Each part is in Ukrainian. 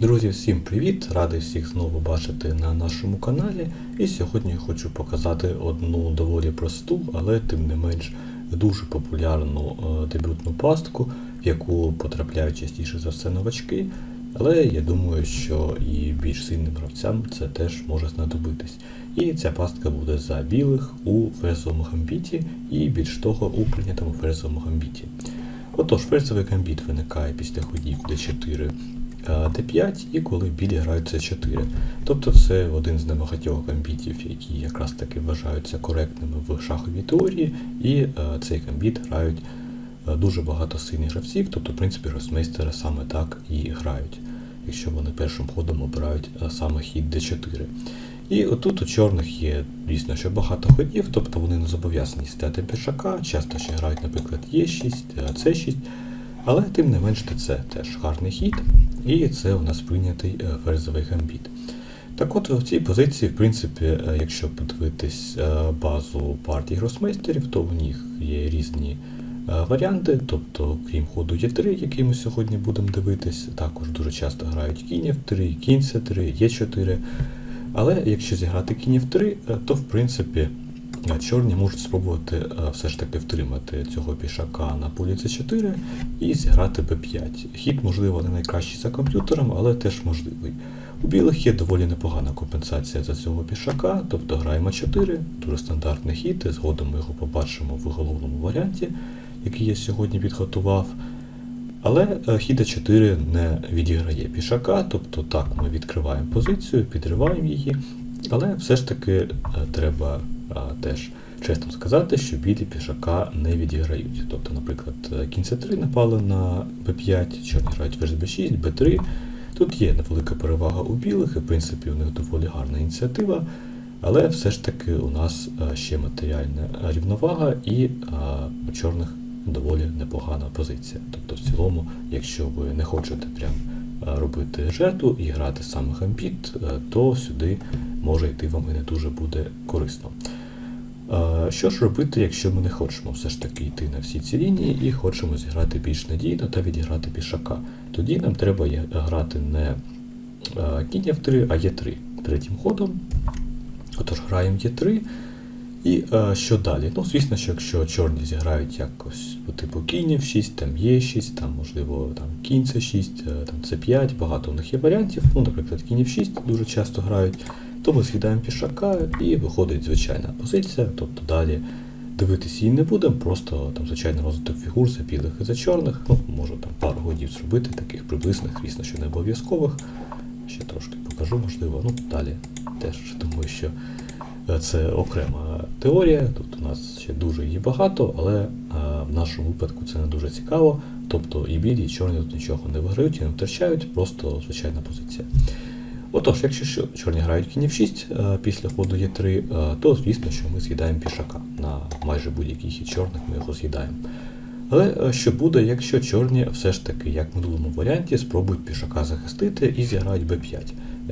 Друзі, всім привіт! Радий всіх знову бачити на нашому каналі. І сьогодні хочу показати одну доволі просту, але тим не менш дуже популярну е, дебютну пастку, в яку потрапляють частіше за все новачки. Але я думаю, що і більш сильним гравцям це теж може знадобитись. І ця пастка буде за білих у ферзовому гамбіті і більш того у прийнятому ферзовому гамбіті. Отож, ферзовий гамбіт виникає після ходів d4 d5 і коли білі грають c4. Тобто це один з небагатьох гамбітів, які якраз таки вважаються коректними в шаховій теорії, і цей гамбіт грають дуже багато сильних гравців, тобто, в принципі, гросмейстери саме так і грають, якщо вони першим ходом обирають саме хід d4. І отут у чорних є, звісно, що багато ходів, тобто вони не зобов'язані стати пішака, часто ще грають, наприклад, Е6, С6, але тим не менш це теж гарний хід, і це у нас прийнятий е, ферзовий гамбіт. Так от в цій позиції, в принципі, е, якщо подивитись е, базу партій гросмейстерів, то у них є різні варіанти, тобто, крім ходу Е3, який ми сьогодні будемо дивитись, також дуже часто грають кінь F3, кінь С3, Е4. Але якщо зіграти кінь F3, то в принципі чорні можуть спробувати все ж таки втримати цього пішака на полі c4 і зіграти b5. Хід, можливо, не найкращий за комп'ютером, але теж можливий. У білих є доволі непогана компенсація за цього пішака, тобто граємо 4, дуже стандартний хід, і згодом ми його побачимо в головному варіанті, який я сьогодні підготував. Але хід 4 не відіграє пішака, тобто так ми відкриваємо позицію, підриваємо її, але все ж таки треба теж чесно сказати, що білі пішака не відіграють. Тобто, наприклад, кінь С3 напали на b5, чорні грають ферзь b6, b3. Тут є невелика перевага у білих, і в принципі у них доволі гарна ініціатива, але все ж таки у нас ще матеріальна рівновага і у чорних доволі непогана позиція. Тобто, в цілому, якщо ви не хочете прям робити жертву і грати саме гамбіт, то сюди може йти вам і не дуже буде корисно. Що ж робити, якщо ми не хочемо все ж таки йти на всі ці лінії і хочемо зіграти більш надійно та відіграти пішака? Тоді нам треба грати не кінь F3, а Е3 третім ходом. Отож, граємо Е3. І е, що далі? Ну, звісно, що якщо чорні зіграють якось по типу кінь F6, там Е6, там, можливо, там кінь С6, там С5, багато у них є варіантів. Ну, наприклад, кінь F6 дуже часто грають то ми з'їдаємо пішака і виходить звичайна позиція, тобто далі дивитися її не будемо, просто там звичайно розвиток фігур за білих і за чорних. Ну, можу там пару годів зробити, таких приблизних, звісно, що не обов'язкових. Ще трошки покажу, можливо. Ну, далі теж думаю, що це окрема теорія. Тут у нас ще дуже її багато, але а, в нашому випадку це не дуже цікаво. Тобто і білі, і чорні тут нічого не виграють і не втрачають, просто звичайна позиція. Отож, якщо чорні грають кінь F6 після ходу Е3, то звісно, що ми з'їдаємо пішака. На майже будь-який хід чорних ми його з'їдаємо. Але що буде, якщо чорні все ж таки, як в минулому варіанті, спробують пішака захистити і зіграють b5.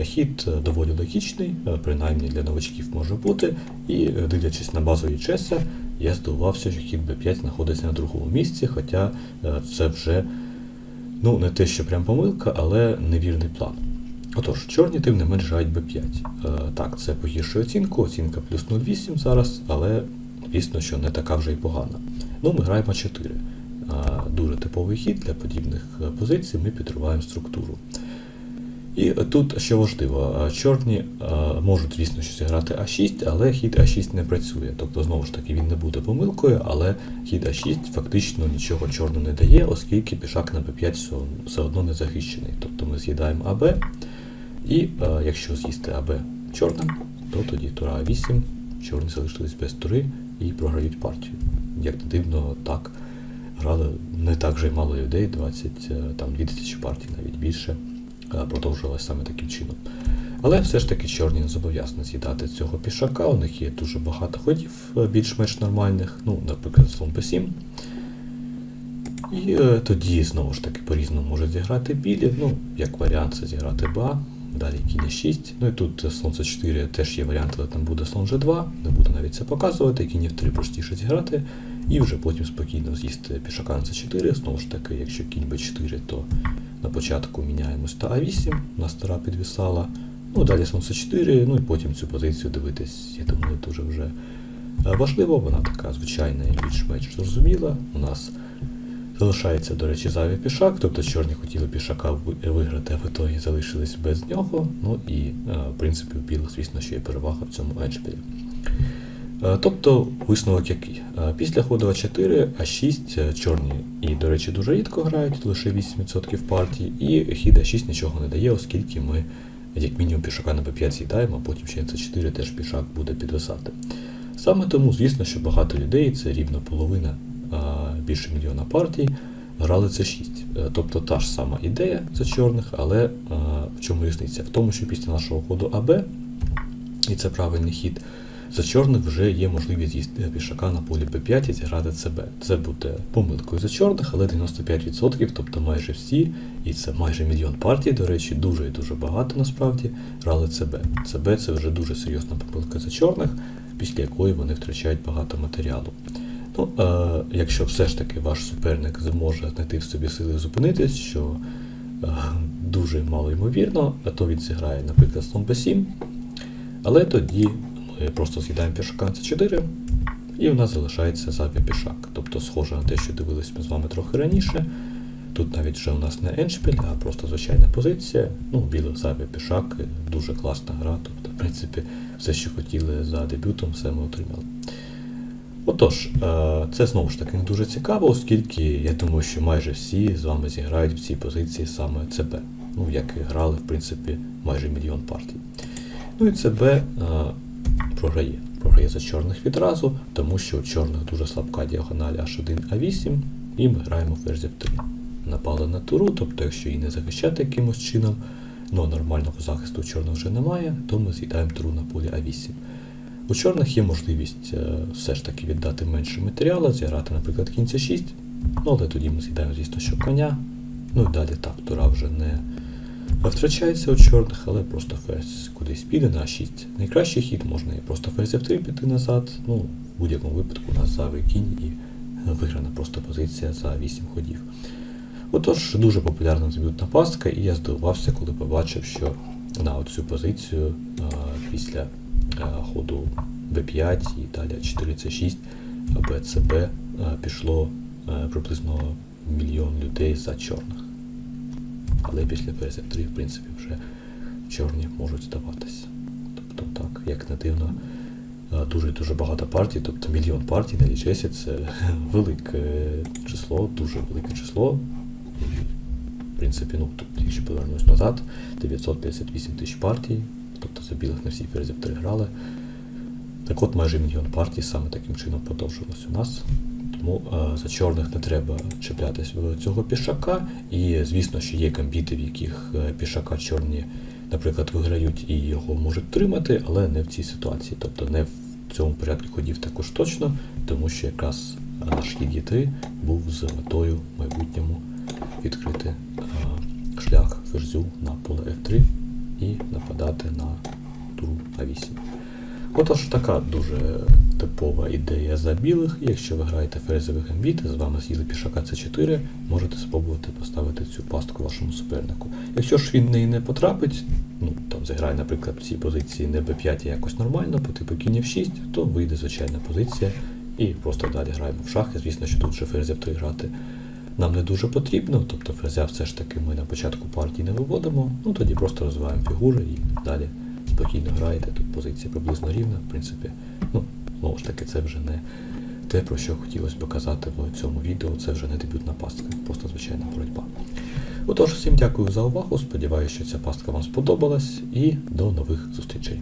Хід доволі логічний, принаймні для новачків може бути, і дивлячись на базові чеси, я здивувався, що хід b5 знаходиться на другому місці, хоча це вже ну, не те, що прям помилка, але невірний план. Отож, чорні тим не менш грають b5. Е, так, це погіршує оцінку, оцінка плюс 0,8 зараз, але звісно, що не така вже й погана. Ну, ми граємо 4. Е, дуже типовий хід для подібних позицій, ми підриваємо структуру. І тут що важливо, чорні можуть, звісно, що зіграти А6, але хід А6 не працює. Тобто, знову ж таки, він не буде помилкою, але хід А6 фактично нічого чорному не дає, оскільки пішак на Б5 все одно не захищений. Тобто ми з'їдаємо АБ. І е, якщо з'їсти АБ чорним, то тоді тура 8, чорні залишились без тури і програють партію. Як не дивно, так грали не так вже й мало людей, 20, там 2000 партій, навіть більше, е, продовжувалося саме таким чином. Але все ж таки чорні не зобов'язані з'їдати цього пішака, у них є дуже багато ходів е, більш-менш нормальних, ну, наприклад, слон P7. І е, тоді, знову ж таки, по-різному можуть зіграти білі. Ну, як варіант, це зіграти БА. Далі кінь 6. Ну і тут c 4 теж є варіант, але там буде слон G2, не буду навіть це показувати, кінь 3 простіше зіграти, і вже потім спокійно з'їсти пішака на c 4 Знову ж таки, якщо кінь b4, то На початку міняємо ста А8, на стара підвисала. Ну, далі сонце 4, ну і потім цю позицію дивитись, я думаю, дуже вже е, важливо. Вона така звичайна і більш-менш зрозуміла. У нас залишається, до речі, зайвий пішак, тобто чорні хотіли пішака виграти, а в ітогі залишились без нього. Ну і, е, в принципі, у білих, звісно, що є перевага в цьому еншпілі. Е, Тобто висновок який? Е, Після ходу А4, А6 е, чорні і, до речі, дуже рідко грають, лише 8% партій, і хід А6 нічого не дає, оскільки ми як мінімум пішака на Б5 з'їдаємо, а потім ще на С4 теж пішак буде підвисати. Саме тому, звісно, що багато людей, це рівно половина, більше мільйона партій, грали С6. Е, Тобто та ж сама ідея за чорних, але е, в чому різниця? В тому, що після нашого ходу АБ, і це правильний хід, за чорних вже є можливість з'їсти пішака на полі Б5 і зіграти ЦБ. Це буде помилкою за чорних, але 95%, тобто майже всі, і це майже мільйон партій, до речі, дуже і дуже багато насправді грали ЦБ. ЦБ це вже дуже серйозна помилка за чорних, після якої вони втрачають багато матеріалу. Ну, е, якщо все ж таки ваш суперник зможе знайти в собі сили зупинитись, що е, дуже мало ймовірно, то він зіграє, наприклад, слон Б7, але тоді ми просто з'їдаємо пішака на С4, і в нас залишається зайвий пішак. Тобто схоже на те, що дивились ми з вами трохи раніше. Тут навіть вже у нас не еншпіль, а просто звичайна позиція. Ну, білий зайвий пішак, дуже класна гра. Тобто, в принципі, все, що хотіли за дебютом, все ми отримали. Отож, е, це знову ж таки дуже цікаво, оскільки я думаю, що майже всі з вами зіграють в цій позиції саме ЦБ. Ну, як і грали, в принципі, майже мільйон партій. Ну і ЦБ е, програє. Програє за чорних відразу, тому що у чорних дуже слабка діагональ H1 А8, і ми граємо ферзь F3. Напали на туру, тобто, якщо її не захищати якимось чином, ну нормального захисту у чорних вже немає, то ми з'їдаємо туру на полі А8. У чорних є можливість е, все ж таки віддати менше матеріалу, зіграти, наприклад, кінця 6, ну але тоді ми з'їдаємо, звісно, що коня. Ну і далі так, тура вже не втрачається у чорних, але просто ферзь кудись піде на 6. Найкращий хід можна і просто ферзь F3 піти назад. Ну, в будь-якому випадку у нас зайвий кінь і виграна просто позиція за 8 ходів. Отож, дуже популярна дебютна пастка, і я здивувався, коли побачив, що на цю позицію е, після ходу b5 і далі 4c6 БЦБ е, пішло е, приблизно мільйон людей за чорних. Але після ферзя 3, в принципі, вже чорні можуть здаватися. Тобто, так, як не дивно, е, дуже дуже багато партій, тобто мільйон партій на лічесі це велике число, дуже велике число. В принципі, ну, тут, якщо повернусь назад, 958 тисяч партій, тобто за білих на всі 3 грали. Так от майже мільйон партій саме таким чином продовжилось у нас. Тому е, за чорних не треба чіплятись в цього пішака. І звісно, що є гамбіти, в яких е, пішака чорні, наприклад, виграють і його можуть тримати, але не в цій ситуації. Тобто не в цьому порядку ходів також точно, тому що якраз е, наш хід Є3 був з метою в майбутньому відкрити е, шлях ферзю на поле F3 і нападати на туру А8. Отож, така дуже типова ідея за білих. Якщо ви граєте ферзові гамбіти, з вами з'їли пішака С4, можете спробувати поставити цю пастку вашому супернику. Якщо ж він в неї не потрапить, ну там зіграє, наприклад, в цій позиції не Б5 якось нормально, по типу кінь F6, то вийде звичайна позиція і просто далі граємо в шахи. Звісно, що тут вже ферзь F3 грати нам не дуже потрібно, тобто ферзя все ж таки ми на початку партії не виводимо, ну тоді просто розвиваємо фігури і далі спокійно граєте. Тут позиція приблизно рівна, в принципі. Ну, знову ж таки, це вже не те, про що хотілося показати в цьому відео, це вже не дебютна пастка, просто звичайна боротьба. Отож, всім дякую за увагу. Сподіваюся, що ця пастка вам сподобалась і до нових зустрічей.